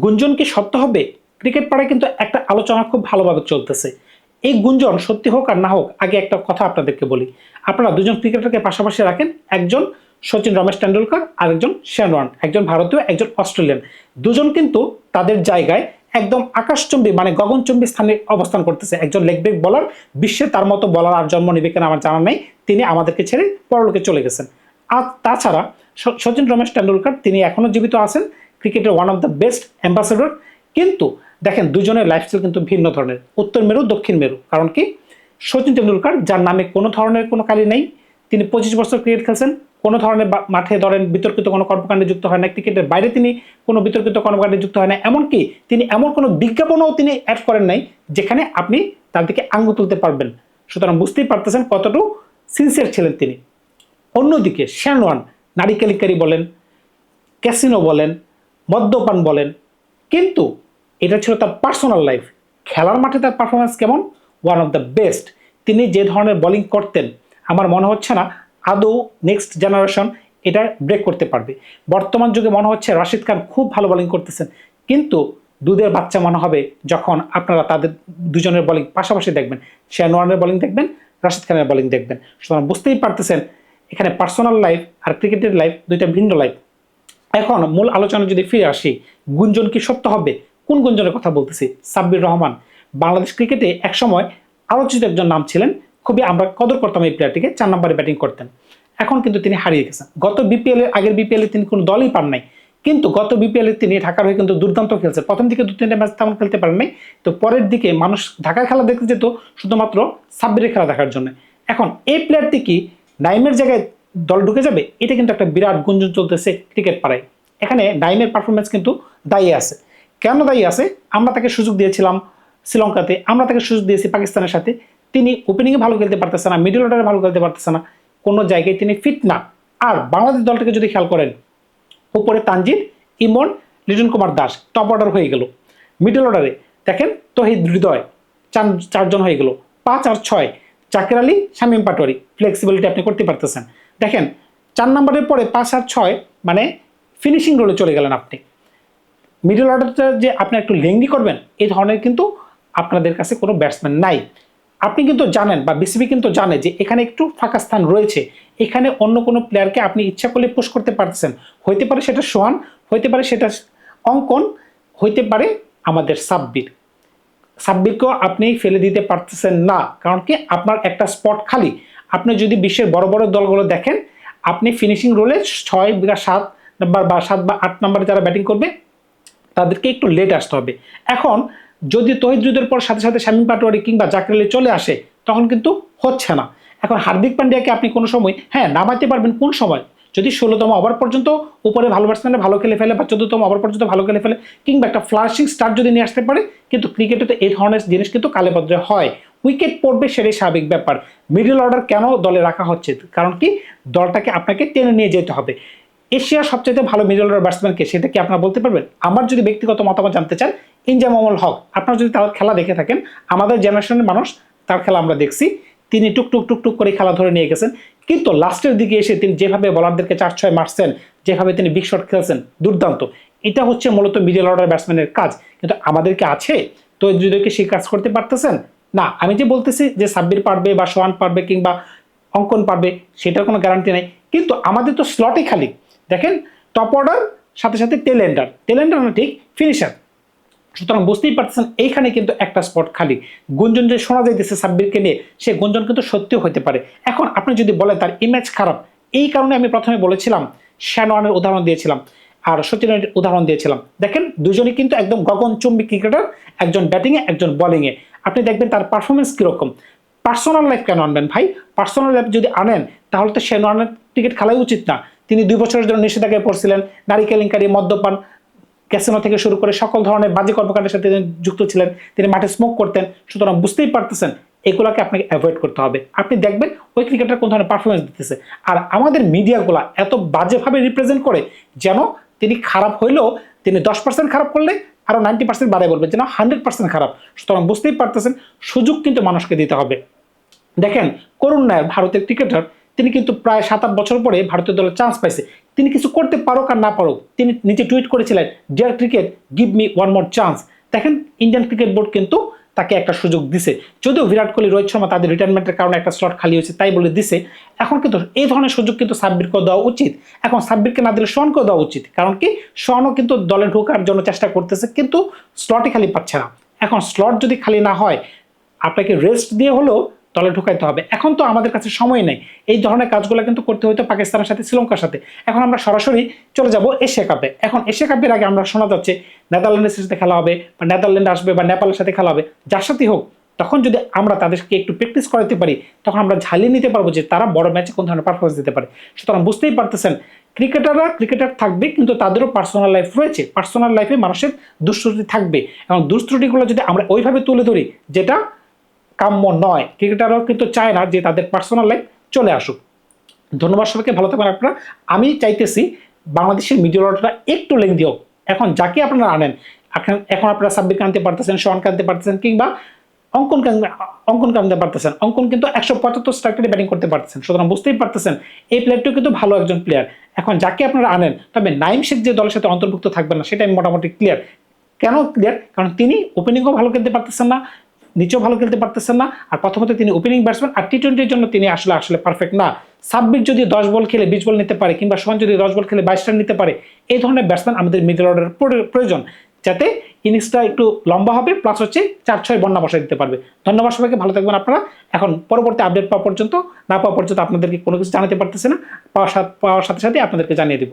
গুঞ্জন কি সত্য হবে? ক্রিকেট পাড়ায় কিন্তু একটা আলোচনা খুব ভালোভাবে চলতেছে। এই গুঞ্জন সত্যি হোক আর না হোক, আগে একটা কথা আপনাদেরকে বলি। আপনারা দুজন ক্রিকেটারকে পাশাপাশি রাখেন। একজন সচিন রমেশ টেন্ডুলকার আর একজন শেনওয়ান একজন ভারতীয়, একজন অস্ট্রেলিয়ান। দুজন কিন্তু তাদের জায়গায় একদম আকাশচুম্বী মানে গগনচুম্বী স্থানে অবস্থান করতেছে। একজন লেগ ব্রেক বলার বিশ্বে তার মতো বলার আর জন্ম নেবে কিনা আমার জানা নেই। তিনি আমাদেরকে ছেড়ে পরলোকে চলে গেছেন। আর তাছাড়া সচিন রমেশ টেন্ডুলকার তিনি এখনও জীবিত আছেন। ক্রিকেটের one of the best ambassador কিন্তু দেখেন দুজনের লাইফস্টাইল কিন্তু ভিন্ন ধরনের। উত্তর মেরু, দক্ষিণ মেরু। কারণ কি? সচিন তেন্ডুলকার, যার নামে কোনো ধরনের কোনো কালি নেই, তিনি পঁচিশ বছর ক্রিকেট খেলছেন, কোনো ধরনের মাঠে ধরেন বিতর্কিত কোনো কর্মকাণ্ডে যুক্ত হয় না, ক্রিকেটের বাইরে তিনি কোনো বিতর্কিত কর্মকাণ্ডে যুক্ত হয় না, এমনকি তিনি এমন কোনো বিজ্ঞাপনও তিনি অ্যাড করেন নাই, যেখানে আপনি তার দিকে আঙ্গুল তুলতে পারবেন। সুতরাং বুঝতেই পারতেছেন কতটুকু সিনসিয়ার ছিলেন তিনি। অন্যদিকে শ্যানওয়ান, নারী কেলিকারি বলেন, ক্যাসিনো বলেন মদ্যপান বলেন। কিন্তু এটা ছিল তার পার্সোনাল লাইফ খেলার মাঠে তার পারফরমেন্স কেমন? ওয়ান অফ দ্য বেস্ট তিনি যে ধরনের বোলিং করতেন, আমার মনে হচ্ছে না আদৌ নেক্সট জেনারেশন এটা ব্রেক করতে পারবে। বর্তমান যুগে মনে হচ্ছে রাশিদ খান খুব ভালো বোলিং করতেছেন। কিন্তু দুধের বাচ্চা মনে হবে যখন আপনারা তাদের দুজনের বোলিং পাশাপাশি দেখবেন। শেনওয়ানের বোলিং দেখবেন, রাশিদ খানের বোলিং দেখবেন। সুতরাং বুঝতেই পারতেছেন, এখানে পার্সোনাল লাইফ আর ক্রিকেটের লাইফ দুইটা ভিন্ন লাইফ এখন মূল আলোচনা যদি ফিরে আসি, গুঞ্জন কি সত্য হবে? কোন গুঞ্জনের কথা বলতেছি? সাব্বির রহমান। বাংলাদেশ ক্রিকেটে একসময় আলোচিত একজন নাম ছিলেন। খুবই আমরা কদর করতাম এই প্লেয়ারটিকে চার নম্বরে ব্যাটিং করতেন। এখন কিন্তু তিনি হারিয়ে গেছেন। গত বিপিএল এর আগের বিপিএল এ তিনি কোনো দলই পান নাই। কিন্তু গত বিপিএল তিনি ঢাকার হয়ে কিন্তু দুর্দান্ত খেলছে প্রথম দিকে দু তিনটা ম্যাচ তেমন খেলতে পারেন নাই তো পরের দিকে মানুষ ঢাকার খেলা দেখতে যেত শুধুমাত্র সাব্বিরের খেলা দেখার জন্য। এখন এই প্লেয়ারটি কি নাইমের জায়গায় দল ঢুকে যাবে, এটা কিন্তু একটা বিরাট গুঞ্জন চলতেছে ক্রিকেট পাড়ায়। এখানে নাইমের পারফরমেন্স কিন্তু দায়ী আছে। কেন দায়ী আছে? আমরা তাকে সুযোগ দিয়েছিলাম শ্রীলঙ্কাতে, আমরা তাকে সুযোগ দিয়েছি পাকিস্তানের সাথে। তিনি ওপেনিংয়ে ভালো খেলতে পারতেছে না মিডল অর্ডারে ভালো খেলতে পারতেছে না। কোনো জায়গায় তিনি ফিট না। আর বাংলাদেশ দলটাকে যদি খেয়াল করেন, উপরে তানজিদ, ইমন, লিটন কুমার দাস টপ অর্ডার হয়ে গেল। মিডল অর্ডারে দেখেন তহিদ হৃদয়, চার, চারজন হয়ে গেল। পাঁচ আর ছয়, জাকির আলী, শামীম পাটোয়ারি। ফ্লেক্সিবিলিটি আপনি করতে পারতেছেন। দেখেন, চার নম্বরের পরে পাঁচ আর ছয় মানে ফিনিশিং রোলে চলে গেলেন আপনি। মিডল অর্ডারটা যে আপনি একটু লেংদি করবেন, এই ধরনের কিন্তু আপনাদের কাছে কোনো ব্যাটসম্যান নাই। আপনি কিন্তু জানেন বা বিসিবি কিন্তু জানে যে এখানে একটু ফাঁকা স্থান রয়েছে। এখানে অন্য কোনো প্লেয়ারকে আপনি ইচ্ছা করলে পুশ করতে পারতেছেন। হইতে পারে সেটা সোহান, হইতে পারে সেটা অঙ্কন, হইতে পারে আমাদের সাব্বির। সাব্বিরকেও আপনি ফেলে দিতে পারতেছেন না, কারণ কি আপনার একটা স্পট খালি। আপনি যদি বিশ্বের বড় বড় দলগুলো দেখেন, আপনি ফিনিশিং রোলে ছয় বা সাত নাম্বার বা সাত বা আট নাম্বারে যারা ব্যাটিং করবে, তাদেরকে একটু লেট আসতে হবে। এখন যদি তহিদুদের পর সাথে সাথে শামীম পাটোয়ারি কিংবা জাকির চলে আসে, তখন কিন্তু হচ্ছে না। এখন হার্দিক পান্ডিয়াকে আপনি কোনো সময় হ্যাঁ নামাতে পারবেন কোন সময়? যদি ষোলোতম ওভার পর্যন্ত উপরে ভালো ব্যাটসম্যানে ভালো খেলে ফেলে বা চোদ্দতম ওভার পর্যন্ত ভালো খেলে ফেলে, কিংবা একটা ফ্লাশিং স্টার যদি নিয়ে আসতে পারে, কিন্তু ক্রিকেটে তো এই ধরনের জিনিস কিন্তু কালেপদ্রে হয়। উইকেট পড়বে সেটাই স্বাভাবিক ব্যাপার। মিডল অর্ডার কেন দলে রাখা হচ্ছে? কারণ কি? দলটাকে আপনাকে টেনে নিয়ে যেতে হবে। এশিয়ার সবচেয়ে ভালো মিডল অর্ডার ব্যাটসম্যানকে সেটা কি আপনারা বলতে পারবেন? আমার যদি ব্যক্তিগত মতামত জানতে চান ইনজামামুল হক। আপনারা যদি তার খেলা দেখে থাকেন, আমাদের জেনারেশনের মানুষ তার খেলা আমরা দেখছি। তিনি টুক টুক টুক টুক করে খেলা ধরে নিয়ে গেছেন। কিন্তু লাস্টের দিকে এসে তিনি যেভাবে বলারদেরকে চার ছয় মারছেন, যেভাবে তিনি বিগ শট খেলছেন, দুর্দান্ত। এটা হচ্ছে মূলত মিডল অর্ডার ব্যাটসম্যানের কাজ। কিন্তু আমাদেরকে আছে? তো দুজনকে সেই কাজ করতে পারতেছেন না, আমি যে বলতেছি যে সাব্বির পারবে বা সোহান পারবে কিংবা অঙ্কন পারবে, সেটার কোনো গ্যারান্টি নাই। কিন্তু আমাদের তো স্লটই খালি। দেখেন টপ অর্ডার সাথে সাথে টেলেন্ডার টেলেন্ডার না ঠিক ফিনিশার সুতরাং বুঝতেই পারতেছেন, এইখানে কিন্তু একটা স্পট খালি। গুঞ্জন যে শোনা যাইতেছে সাব্বিরকে নিয়ে, সে গুঞ্জন কিন্তু সত্যিও হতে পারে। এখন আপনি যদি বলেন তার ইমেজ খারাপ, এই কারণে আমি প্রথমে বলেছিলাম শ্যানোয়ানের উদাহরণ দিয়েছিলাম আর সচিনের উদাহরণ দিয়েছিলাম। দেখেন, দুজনই কিন্তু একদম গগনচুম্বী ক্রিকেটার একজন ব্যাটিংয়ে একজন বোলিংয়ে আপনি দেখবেন তার পারফরমেন্স কীরকম? পার্সোনাল লাইফ কেন আনবেন ভাই? পার্সোনাল লাইফ যদি আনেন, তাহলে তো শ্যানোয়ানের ক্রিকেট খেলাই উচিত না। তিনি দুই বছরের জন্য নিষেধাজ্ঞায় পড়ছিলেন, নারী কেলেঙ্কারি, মদ্যপান ক্যাসিনো থেকে শুরু করে সকল ধরনের বাজে কর্মকাণ্ডের সাথে তিনি যুক্ত ছিলেন, তিনি মাঠে স্মোক করতেন। সুতরাং বুঝতেই পারতেছেন, এগুলোকে আপনাকে অ্যাভয়েড করতে হবে। আপনি দেখবেন ওই ক্রিকেটার কোন ধরনের পারফরমেন্স দিতেছে। আর আমাদের মিডিয়াগুলো এত বাজেভাবে রিপ্রেজেন্ট করে যেন তিনি খারাপ হইলেও তিনি দশ পার্সেন্ট খারাপ করলে আরও নাইনটি পার্সেন্ট বাড়াই বলবে যে না হান্ড্রেড পার্সেন্ট খারাপ। সুতরাং বুঝতেই পারতেছেন, সুযোগ কিন্তু মানুষকে দিতে হবে। দেখেন করুণ নায়ার ভারতের ক্রিকেটার, তিনি কিন্তু প্রায় সাত আট বছর পরে ভারতীয় দলের চান্স পাইছে। তিনি কিছু করতে পারো আর না পারো তিনি নিজে টুইট করেছিলেন dear cricket give me one more chance দেখেন ইন্ডিয়ান ক্রিকেট বোর্ড কিন্তু তাকে একটা সুযোগ দিছে। যদিও বিরাট কোহলি, রোহিত শর্মা তাদের রিটায়ারমেন্টের কারণে একটা স্লট খালি হয়েছে, তাই বলে দিছে। এখন কিন্তু এই ধরনের সুযোগ কিন্তু সাব্বিরকে দেওয়া উচিত। এখন সাব্বিরকে না দিলে শনকেও দেওয়া উচিত। কারণ কি? শনও কিন্তু দলে ঢোকার জন্য চেষ্টা করতেছে, কিন্তু স্লটই খালি পাচ্ছে না। এখন স্লট যদি খালি না হয়, আপনাকে রেস্ট দিয়ে হলেও দলে ঢুকাইতে হবে। এখন তো আমাদের কাছে সময় নেই। এই ধরনের কাজগুলো কিন্তু করতে হতো পাকিস্তানের সাথে, শ্রীলঙ্কার সাথে। এখন আমরা সরাসরি চলে যাব এশিয়া কাপে। এখন এশিয়া কাপের আগে আমরা শোনা যাচ্ছে নেদারল্যান্ডের সাথে খেলা হবে বা নেদারল্যান্ড আসবে বা নেপালের সাথে খেলা হবে। যার সাথেই হোক, তখন যদি আমরা তাদেরকে একটু প্র্যাকটিস করাতে পারি, তখন আমরা ঝালিয়ে নিতে পারব যে তারা বড় ম্যাচে কোন ধরনের পারফরমেন্স দিতে পারে। সুতরাং বুঝতেই পারতেছেন ক্রিকেটাররা ক্রিকেটার থাকবে কিন্তু তাদেরও পার্সোনাল লাইফ রয়েছে। পার্সোনাল লাইফে মানুষের দুশ্রুটি থাকবে। এবং দুশ্রুটিগুলো যদি আমরা ওইভাবে তুলে ধরি, যেটা কাম্য নয়। ক্রিকেটাররাও কিন্তু চায় না যে তাদের পার্সোনাল লাইফ চলে আসুক। ধন্যবাদ সবাইকে, ভালো থাকবেন আপনারা। আমি চাইতেছি বাংলাদেশের মিডিয়াটা একটু লেন্দি হোক। এখন যাকে আপনারা আনেন, এখন এখন আপনারা সাব্বির আনতে পারতেছেন শোয়ানকে আনতে পারতেছেন, কিংবা অঙ্কন অঙ্কন আনতে পারতেছেন। অঙ্কন কিন্তু একশো পঁচাত্তর স্ট্রাইকারে ব্যাটিং করতে পারতেছেন। সুতরাং বুঝতেই পারতেছেন, এই প্লেয়ারটিও কিন্তু ভালো একজন প্লেয়ার এখন যাকে আপনারা আনেন, তবে নাইম শেখ যে দলের সাথে অন্তর্ভুক্ত থাকবেন না সেটা আমি মোটামুটি ক্লিয়ার কেন ক্লিয়ার কারণ তিনি ওপেনিংও ভালো খেলতে পারতেছেন না নিচেও ভালো খেলতে পারতেছেন না। আর প্রথমত তিনি ওপেনিং ব্যাটসম্যান আর টি টোয়েন্টির জন্য তিনি আসলে আসলে পারফেক্ট না। সাব্বির যদি দশ বল খেলে বিশ বল নিতে পারে, কিংবা সোহান যদি দশ বল খেলে বাইশ রান নিতে পারে, এই ধরনের ব্যাটসম্যান আমাদের মিডল অর্ডারের প্রয়োজন, যাতে ইনিংসটা একটু লম্বা হবে প্লাস হচ্ছে চার, ছয় বন্যা বসায় দিতে পারবে। ধন্যবাদ সবাইকে, ভালো থাকবেন আপনারা। এখন পরবর্তী আপডেট পাওয়া পর্যন্ত, না পাওয়া পর্যন্ত আপনাদেরকে কোনো কিছু জানাতে পারতেছে না। পাওয়ার সাথে পাওয়ার সাথে সাথে আপনাদেরকে জানিয়ে দিব।